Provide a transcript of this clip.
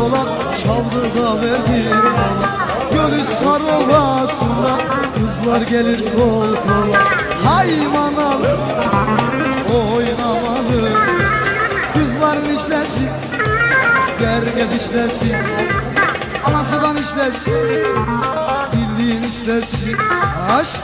saldı da verdi yola Gölü sarılasında kızlar gelir kol kola. Haymanalı oynamalı. Kızların işlesin Gerged işlesin. Anasıdan işlesin Bildiğin işlesin. Aşk